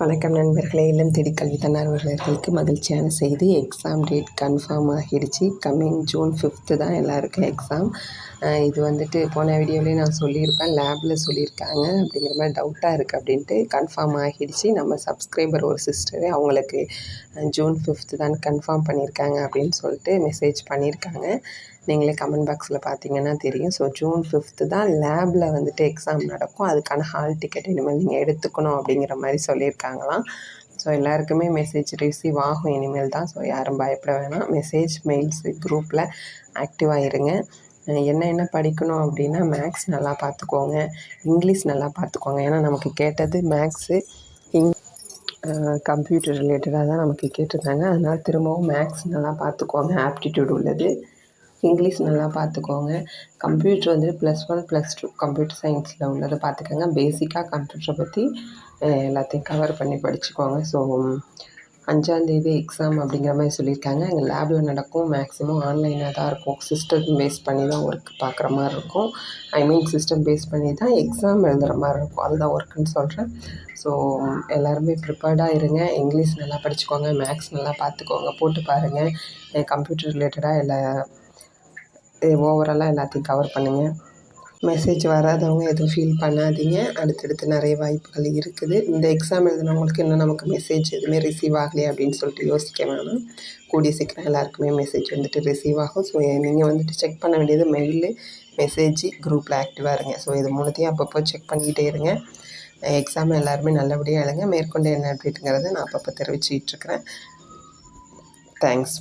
வணக்கம் நண்பர்களே. இல்லம் தேடி கல்வி தன்னார்வலர்களுக்கு மகிழ்ச்சியான செய்தி. எக்ஸாம் டேட் கன்ஃபார்ம் ஆகிடுச்சு. கம்மிங் ஜூன் ஃபிஃப்த்து தான் எல்லாருக்கும் எக்ஸாம் இது வந்துட்டு போன வீடியோலேயே நான் சொல்லியிருப்பேன். லேபில் சொல்லியிருக்காங்க. அப்படிங்கிற மாதிரி டவுட்டாக இருக்குது அப்படின்ட்டு கன்ஃபார்ம் ஆகிடுச்சு. நம்ம சப்ஸ்கிரைபர் ஒரு சிஸ்டரு அவங்களுக்கு ஜூன் ஃபிஃப்த்து தான் கன்ஃபார்ம் பண்ணியிருக்காங்க அப்படின்னு சொல்லிட்டு மெசேஜ் பண்ணியிருக்காங்க. நீங்களே கமெண்ட் பாக்ஸில் பார்த்தீங்கன்னா தெரியும். ஸோ ஜூன் ஃபிஃப்த்து தான் லேபில் வந்துட்டு எக்ஸாம் நடக்கும். அதுக்கான ஹால் டிக்கெட் இனிமேல் நீங்கள் எடுத்துக்கணும் அப்படிங்கிற மாதிரி சொல்லியிருக்காங்க. சொல்லியிருக்காங்களாம் ஸோ எல்லாருக்குமே மெசேஜ் ரிசீவ் ஆகும் இனிமேல் தான். ஸோ யாரும் பயப்பட வேணாம். மெசேஜ் மெயில்ஸ் குரூப்பில் ஆக்டிவாக இருங்க. என்ன என்ன படிக்கணும் அப்படின்னா மேக்ஸ் நல்லா பார்த்துக்கோங்க. இங்கிலீஷ் நல்லா பார்த்துக்கோங்க. ஏன்னா நமக்கு கேட்டது மேக்ஸு இங் கம்ப்யூட்டர் ரிலேட்டடாக தான் நமக்கு கேட்டிருந்தாங்க. அதனால் திரும்பவும் மேக்ஸ் நல்லா பார்த்துக்கோங்க. ஆப்டிடியூட் உள்ளது. இங்கிலீஷ் நல்லா பார்த்துக்கோங்க கம்ப்யூட்டர் வந்து plus one plus two computer சயின்ஸில் உள்ளதை பார்த்துக்கோங்க பேசிக்காக கம்ப்யூட்டரை பற்றி எல்லாத்தையும் கவர் பண்ணி படிச்சுக்கோங்க. ஸோ அஞ்சாந்தேதி எக்ஸாம் அப்படிங்கிற மாதிரி சொல்லியிருக்காங்க. எங்கள் லேபில் நடக்கும் மேக்ஸிமம் ஆன்லைனாக தான் இருக்கும். சிஸ்டம் பேஸ் பண்ணி தான் ஒர்க் பார்க்குற மாதிரி இருக்கும். ஐ மீன் சிஸ்டம் பேஸ் பண்ணி தான் எக்ஸாம் எழுதுகிற மாதிரி இருக்கும். அதுதான் ஒர்க்குன்னு சொல்கிறேன் ஸோ எல்லாருமே ப்ரிப்பேர்டாக இருங்க. இங்கிலீஷ் நல்லா படிச்சுக்கோங்க. மேக்ஸ் நல்லா பார்த்துக்கோங்க போட்டு பாருங்கள் கம்ப்யூட்டர் ரிலேட்டடாக எல்லா ஓவராலாக எல்லாத்தையும் கவர் பண்ணுங்கள் மெசேஜ் வராதவங்க எதுவும் ஃபீல் பண்ணாதீங்க. அடுத்தடுத்து நிறைய வாய்ப்புகள் இருக்குது. இந்த எக்ஸாம் எழுதினவங்களுக்கு இன்னும் நமக்கு மெசேஜ் எதுவுமே ரிசீவ் ஆகலையே அப்படின்னு சொல்லிட்டு யோசிக்க வேணாம். கூடிய சீக்கிரம் எல்லாருக்குமே மெசேஜ் வந்துட்டு ரிசீவ் ஆகும். ஸோ நீங்கள் வந்துட்டு செக் பண்ண வேண்டியது மெயிலு மெசேஜ் குரூப்பில் ஆக்டிவாக இருங்க. ஸோ இது மூணுத்தையும் அப்பப்போ செக் பண்ணிக்கிட்டே இருங்க. எக்ஸாம் எல்லாருமே நல்லபடியாக எழுங்க. மேற்கொண்டு என்ன அப்டேட்டுங்கிறத நான் அப்பப்போ தெரிவிச்சிக்கிட்டு தேங்க்ஸ்